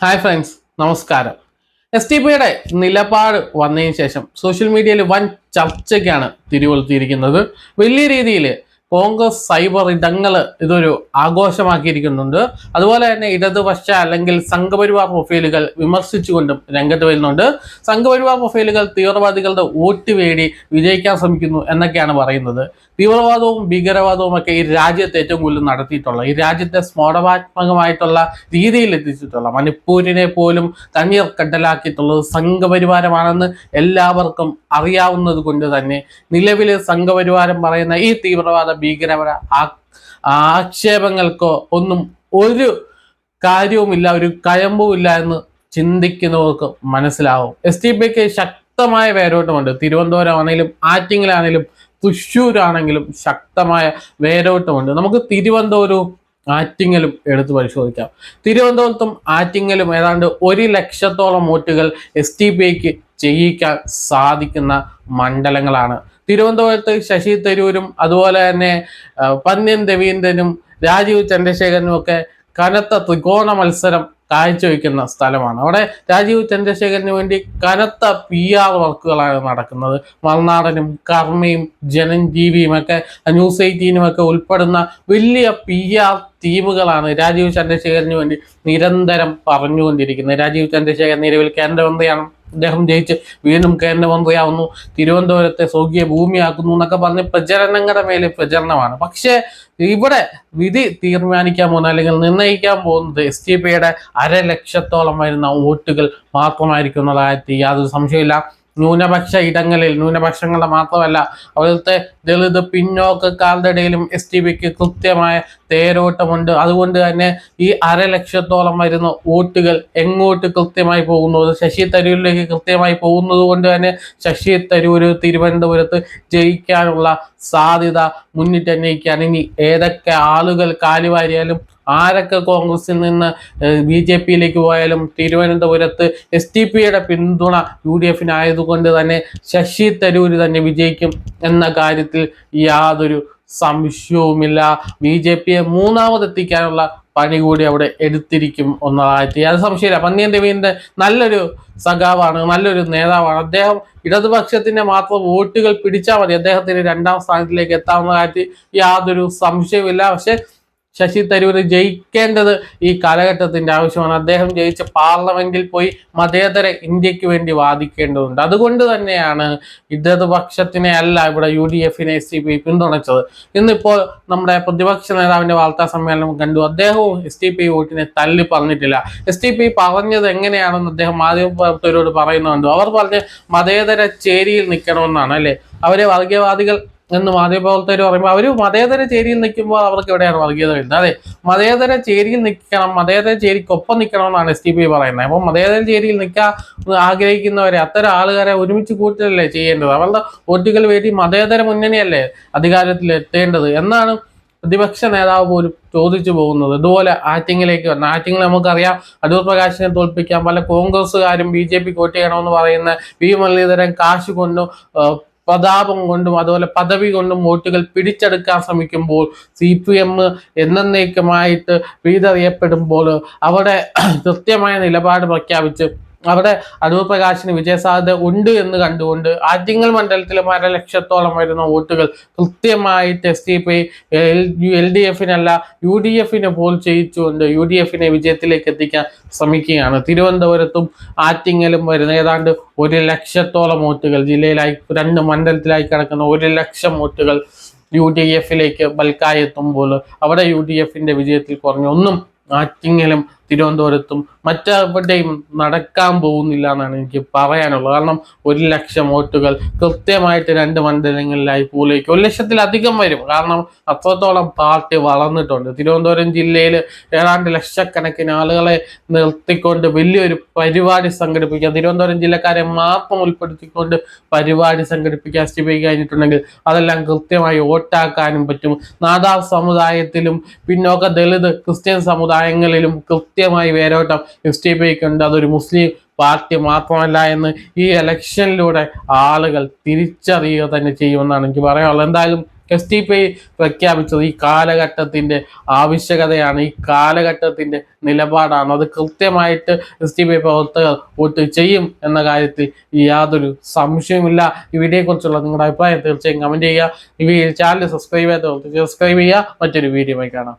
Hi friends നമസ്കാരം. S T പിയുടെ നിലപാട് വന്നതിന് ശേഷം സോഷ്യൽ മീഡിയയിൽ വൻ ചർച്ചയ്ക്കാണ് തിരികൊളുത്തിയിരിക്കുന്നത് വലിയ രീതിയിൽ കോൺഗ്രസ് സൈബർ ഇടങ്ങൾ ഇതൊരു ആഘോഷമാക്കിയിരിക്കുന്നുണ്ട്. അതുപോലെ തന്നെ ഇടതുപക്ഷ അല്ലെങ്കിൽ സംഘപരിവാർ പ്രൊഫൈലുകൾ വിമർശിച്ചുകൊണ്ടും രംഗത്ത് വരുന്നുണ്ട്. സംഘപരിവാർ പ്രൊഫൈലുകൾ തീവ്രവാദികളുടെ വോട്ട് വേടി വിജയിക്കാൻ ശ്രമിക്കുന്നു എന്നൊക്കെയാണ് പറയുന്നത്. തീവ്രവാദവും ഭീകരവാദവും ഒക്കെ ഈ രാജ്യത്ത് ഏറ്റവും കൂടുതൽ നടത്തിയിട്ടുള്ള ഈ രാജ്യത്തെ സ്ഫോടനാത്മകമായിട്ടുള്ള രീതിയിൽ എത്തിച്ചിട്ടുള്ള മണിപ്പൂരിനെ പോലും തണ്ണീർ കണ്ടലാക്കിയിട്ടുള്ളത് സംഘപരിവാരമാണെന്ന് എല്ലാവർക്കും അറിയാവുന്നത് കൊണ്ട് തന്നെ നിലവിലെ സംഘപരിവാരം പറയുന്ന ഈ തീവ്രവാദ ഭീകരപര ആക്ഷേപങ്ങൾക്കോ ഒന്നും ഒരു കാര്യവുമില്ല ഒരു കയമ്പുമില്ല എന്ന് ചിന്തിക്കുന്നവർക്ക് മനസ്സിലാവും. എസ് ടി പിക്ക് ശക്തമായ വേരോട്ടമുണ്ട്. തിരുവനന്തപുരം ആണെങ്കിലും ആറ്റിങ്ങിലാണെങ്കിലും തൃശ്ശൂരാണെങ്കിലും ശക്തമായ വേരോട്ടമുണ്ട്. നമുക്ക് തിരുവനന്തപുരവും ആറ്റിങ്ങലും എടുത്തു പരിശോധിക്കാം. തിരുവനന്തപുരത്തും ആറ്റിങ്ങലും ഏതാണ്ട് ഒരു ലക്ഷത്തോളം വോട്ടുകൾ എസ് ടി പിക്ക് ചെയ്യിക്കാൻ സാധിക്കുന്ന മണ്ഡലങ്ങളാണ് തിരുവനന്തപുരത്ത് ശശി തരൂരും അതുപോലെ തന്നെ പന്ന്യൻ രവീന്ദ്രനും രാജീവ് ചന്ദ്രശേഖരനും ഒക്കെ കനത്ത ത്രികോണ മത്സരം കാഴ്ചവെക്കുന്ന സ്ഥലമാണ്. അവിടെ രാജീവ് ചന്ദ്രശേഖരന് വേണ്ടി കനത്ത പി ആർ വർക്കുകളാണ് നടക്കുന്നത്. മറുനാടനും കർമ്മയും ജനഞ്ജീവിയും ഒക്കെ ന്യൂസ് എയ്റ്റീനും ഒക്കെ ഉൾപ്പെടുന്ന വലിയ പി ആർ ടീമുകളാണ് രാജീവ് ചന്ദ്രശേഖരന് വേണ്ടി നിരന്തരം പറഞ്ഞുകൊണ്ടിരിക്കുന്നത്. രാജീവ് ചന്ദ്രശേഖരൻ നിലവിൽ കേന്ദ്രമന്ത്രിയാണ് അദ്ദേഹം ജയിച്ച് വീണ്ടും കേന്ദ്രമന്ത്രിയാവുന്നു തിരുവനന്തപുരത്തെ സ്വർഗീയ ഭൂമിയാക്കുന്നു എന്നൊക്കെ പറഞ്ഞ് പ്രചരണങ്ങളുടെ മേലെ പ്രചരണമാണ്. പക്ഷേ ഇവിടെ വിധി തീരുമാനിക്കാൻ പോകുന്ന അല്ലെങ്കിൽ നിർണയിക്കാൻ പോകുന്നത് എസ് ടി പിയുടെ അരലക്ഷത്തോളം വരുന്ന വോട്ടുകൾ മാത്രമായിരിക്കും യാതൊരു സംശയമില്ല ന്യൂനപക്ഷ ഇടങ്ങളിൽ ന്യൂനപക്ഷങ്ങളുടെ മാത്രമല്ല അവിടുത്തെ ദളിത് പിന്നോക്കക്കാരുടെ ഇടയിലും എസ് ടി പിക്ക് കൃത്യമായ തേരോട്ടമുണ്ട്. അതുകൊണ്ട് തന്നെ ഈ അരലക്ഷത്തോളം വരുന്ന വോട്ടുകൾ എങ്ങോട്ട് കൃത്യമായി പോകുന്നു? ശശി തരൂരിലേക്ക് കൃത്യമായി പോകുന്നത് കൊണ്ട് തന്നെ ശശി തരൂര് തിരുവനന്തപുരത്ത് ജയിക്കാനുള്ള സാധ്യത മുന്നിട്ട് അന്വയിക്കാൻ ഇനി ഏതൊക്കെ ആളുകൾ കാലുവാരിയാലും ആരൊക്കെ കോൺഗ്രസിൽ നിന്ന് ബി ജെ പിയിലേക്ക് പോയാലും തിരുവനന്തപുരത്ത് എസ് ടി പിയുടെ പിന്തുണ യു ഡി എഫിനായതുകൊണ്ട് തന്നെ ശശി തരൂര് തന്നെ വിജയിക്കും എന്ന കാര്യത്തിൽ യാതൊരു സംശയവുമില്ല. ബി ജെ പിയെ മൂന്നാമതെത്തിക്കാനുള്ള പണി കൂടി അവിടെ എടുത്തിരിക്കും എന്നതായിട്ട് അത് സംശയമില്ല. പന്നിയൻ രവീന്ദ്രൻ നല്ലൊരു സഖാവാണ് നല്ലൊരു നേതാവാണ്. അദ്ദേഹം ഇടതുപക്ഷത്തിന്റെ മാത്രം വോട്ടുകൾ പിടിച്ചാൽ മതി. അദ്ദേഹത്തിന് രണ്ടാം സ്ഥാനത്തിലേക്ക് എത്താവുന്ന കാര്യത്തിൽ യാതൊരു സംശയവുമില്ല. പക്ഷെ ശശി തരൂർ ജയിക്കേണ്ടത് ഈ കാലഘട്ടത്തിന്റെ ആവശ്യമാണ്. അദ്ദേഹം ജയിച്ച പാർലമെന്റിൽ പോയി മതേതര ഇന്ത്യയ്ക്ക് വേണ്ടി വാദിക്കേണ്ടതുണ്ട്. അതുകൊണ്ട് തന്നെയാണ് ഇടതുപക്ഷത്തിനെ അല്ല ഇവിടെ യു ഡി എഫിനെ എസ് ടി പി പിന്തുണച്ചത്. ഇന്നിപ്പോൾ നമ്മുടെ പ്രതിപക്ഷ നേതാവിന്റെ വാർത്താ സമ്മേളനം കണ്ടു. അദ്ദേഹവും എസ് ടി പി വോട്ടിനെ തള്ളി പറഞ്ഞിട്ടില്ല. എസ് ടി പി പറഞ്ഞത് എങ്ങനെയാണെന്ന് അദ്ദേഹം മാധ്യമപ്രവർത്തകരോട് പറയുന്നുണ്ട് അവർ പറഞ്ഞ് മതേതര ചേരിയിൽ നിൽക്കണമെന്നാണ് അല്ലേ? അവരെ വർഗീയവാദികൾ എന്ന് മാധ്യമപ്രവർത്തകർ പറയുമ്പോൾ അവർ മതേതര ചേരിയിൽ നിൽക്കുമ്പോൾ അവർക്ക് എവിടെയാണ് വർഗീയത വരുന്നത്? അതെ മതേതര ചേരിയിൽ നിൽക്കണം മതേതര ചേരിക്കൊപ്പം നിൽക്കണം എന്നാണ് എസ് ടി പി പറയുന്നത്. അപ്പം മതേതര ചേരിയിൽ നിൽക്കാൻ ആഗ്രഹിക്കുന്നവരെ അത്തരം ആളുകാരെ ഒരുമിച്ച് കൂട്ടലല്ലേ ചെയ്യേണ്ടത്? അവരുടെ വോട്ടുകൾ വേണ്ടി മതേതര മുന്നണിയല്ലേ അധികാരത്തിൽ എത്തേണ്ടത്? എന്നാണ് പ്രതിപക്ഷ നേതാവ് പോലും ചോദിച്ചു പോകുന്നത്. ഇതുപോലെ ആറ്റിങ്ങിലേക്ക് വന്ന ആറ്റിങ്ങിൽ നമുക്കറിയാം അടൂർ പ്രകാശിനെ തോൽപ്പിക്കാൻ പല കോൺഗ്രസ്സുകാരും ബി ജെ പി ചെയ്യണമെന്ന് പറയുന്ന വി മുരളീധരൻ കാശ് കൊണ്ടും പ്രതാപം കൊണ്ടും അതുപോലെ പദവി കൊണ്ടും വോട്ടുകൾ പിടിച്ചെടുക്കാൻ ശ്രമിക്കുമ്പോൾ സി പി എം എന്നേക്കുമായിട്ട് വീതറിയപ്പെടുമ്പോൾ അവിടെ കൃത്യമായ നിലപാട് പ്രഖ്യാപിച്ച് അവിടെ അടൂർ പ്രകാശിന് വിജയസാധ്യത ഉണ്ട് എന്ന് കണ്ടുകൊണ്ട് ആറ്റിങ്ങൽ മണ്ഡലത്തിലെ ലക്ഷത്തോളം വരുന്ന വോട്ടുകൾ കൃത്യമായിട്ട് S D P L D എഫിനല്ല U D എഫിനെ പോൽ ചെയ്യിച്ചുകൊണ്ട് യു ഡി എഫിനെ വിജയത്തിലേക്ക് എത്തിക്കാൻ ശ്രമിക്കുകയാണ്. തിരുവനന്തപുരത്തും ആറ്റിങ്ങലും വരുന്ന ഏതാണ്ട് ഒരു ലക്ഷത്തോളം വോട്ടുകൾ ജില്ലയിലായി രണ്ട് മണ്ഡലത്തിലായി കിടക്കുന്ന ഒരു ലക്ഷം വോട്ടുകൾ യു ഡി എഫിലേക്ക് ബൽക്കായി എത്തുമ്പോൾ അവിടെ യു ഡി എഫിന്റെ വിജയത്തിൽ കുറഞ്ഞ. ഒന്നും ആറ്റിങ്ങലും തിരുവനന്തപുരത്തും മറ്റെവിടെയും നടക്കാൻ പോകുന്നില്ല എന്നാണ് എനിക്ക് പറയാനുള്ളത്. കാരണം ഒരു ലക്ഷം വോട്ടുകൾ കൃത്യമായിട്ട് രണ്ട് മണ്ഡലങ്ങളിലായി പോലേക്ക് ഒരു ലക്ഷത്തിലധികം വരും. കാരണം അത്രത്തോളം പാർട്ടി വളർന്നിട്ടുണ്ട്. തിരുവനന്തപുരം ജില്ലയിൽ ഏതാണ്ട് ലക്ഷക്കണക്കിന് ആളുകളെ നിർത്തിക്കൊണ്ട് വലിയൊരു പരിപാടി സംഘടിപ്പിക്കുക. തിരുവനന്തപുരം ജില്ലക്കാരെ മാത്രം ഉൾപ്പെടുത്തിക്കൊണ്ട് പരിപാടി സംഘടിപ്പിക്കാൻ എസ് കഴിഞ്ഞിട്ടുണ്ടെങ്കിൽ അതെല്ലാം കൃത്യമായി വോട്ടാക്കാനും പറ്റും. നാദാർ സമുദായത്തിലും പിന്നോക്ക ദളിത് ക്രിസ്ത്യൻ സമുദായങ്ങളിലും കൃത്യമായി വേരോട്ടം എസ് ടി ഉണ്ട് അതൊരു മുസ്ലിം പാർട്ടി മാത്രമല്ല എന്ന് ഈ ഇലക്ഷനിലൂടെ ആളുകൾ തിരിച്ചറിയുക തന്നെ ചെയ്യുമെന്നാണ് എനിക്ക് പറയാനുള്ളത്. എന്തായാലും എസ് ടി പി പ്രഖ്യാപിച്ചത് ഈ കാലഘട്ടത്തിന്റെ ആവശ്യകതയാണ്. ഈ കാലഘട്ടത്തിന്റെ നിലപാടാണ്. അത് കൃത്യമായിട്ട് എസ് ടി പി പ്രവർത്തകർ വോട്ട് ചെയ്യും എന്ന കാര്യത്തിൽ യാതൊരു സംശയമില്ല ഈ വീഡിയോയെക്കുറിച്ചുള്ള നിങ്ങളുടെ അഭിപ്രായം തീർച്ചയായും കമന്റ് ചെയ്യുക. ഈ ചാനൽ സബ്സ്ക്രൈബ് ചെയ്യാത്ത സബ്സ്ക്രൈബ് ചെയ്യുക. മറ്റൊരു വീഡിയോ കാണാം.